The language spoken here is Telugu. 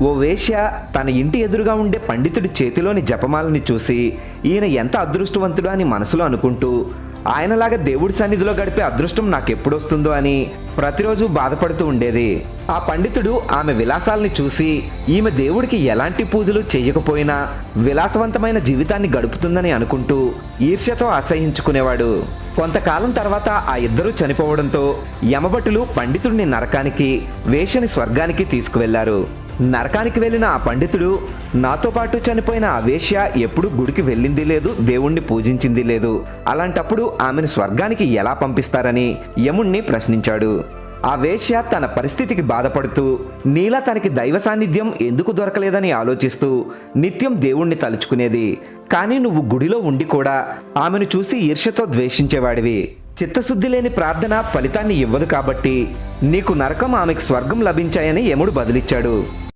ఓ వేశ్య తన ఇంటి ఎదురుగా ఉండే పండితుడి చేతిలోని జపమాలని చూసి ఈయన ఎంత అదృష్టవంతుడు అని మనసులో అనుకుంటూ ఆయనలాగా దేవుడి సన్నిధిలో గడిపే అదృష్టం నాకెప్పుడొస్తుందో అని ప్రతిరోజు బాధపడుతూ ఉండేది. ఆ పండితుడు ఆమె విలాసాల్ని చూసి ఈమె దేవుడికి ఎలాంటి పూజలు చేయకపోయినా విలాసవంతమైన జీవితాన్ని గడుపుతుందని అనుకుంటూ ఈర్ష్యతో అసహించుకునేవాడు కొంతకాలం తర్వాత ఆ ఇద్దరూ చనిపోవడంతో యమభటులు పండితుడిని నరకానికి వేషని స్వర్గానికి తీసుకువెళ్ళారు. నరకానికి వెళ్ళిన ఆ పండితుడు నాతో పాటు చనిపోయిన ఆ వేశ్య ఎప్పుడు గుడికి వెళ్ళింది లేదు దేవుణ్ణి పూజించింది లేదు. అలాంటప్పుడు ఆమెను స్వర్గానికి ఎలా పంపిస్తారని యముణ్ణి ప్రశ్నించాడు. ఆ వేశ్య తన పరిస్థితికి బాధపడుతూ నీలా తనకి దైవ సాన్నిధ్యం ఎందుకు దొరకలేదని ఆలోచిస్తూ నిత్యం దేవుణ్ణి తలుచుకునేది. కానీ నువ్వు గుడిలో ఉండి కూడా ఆమెను చూసి ఈర్ష్యతో ద్వేషించేవాడివి. చిత్తశుద్ధి లేని ప్రార్థన ఫలితాన్ని ఇవ్వదు కాబట్టి నీకు నరకం ఆమెకు స్వర్గం లభించాయని యముడు బదిలిచ్చాడు.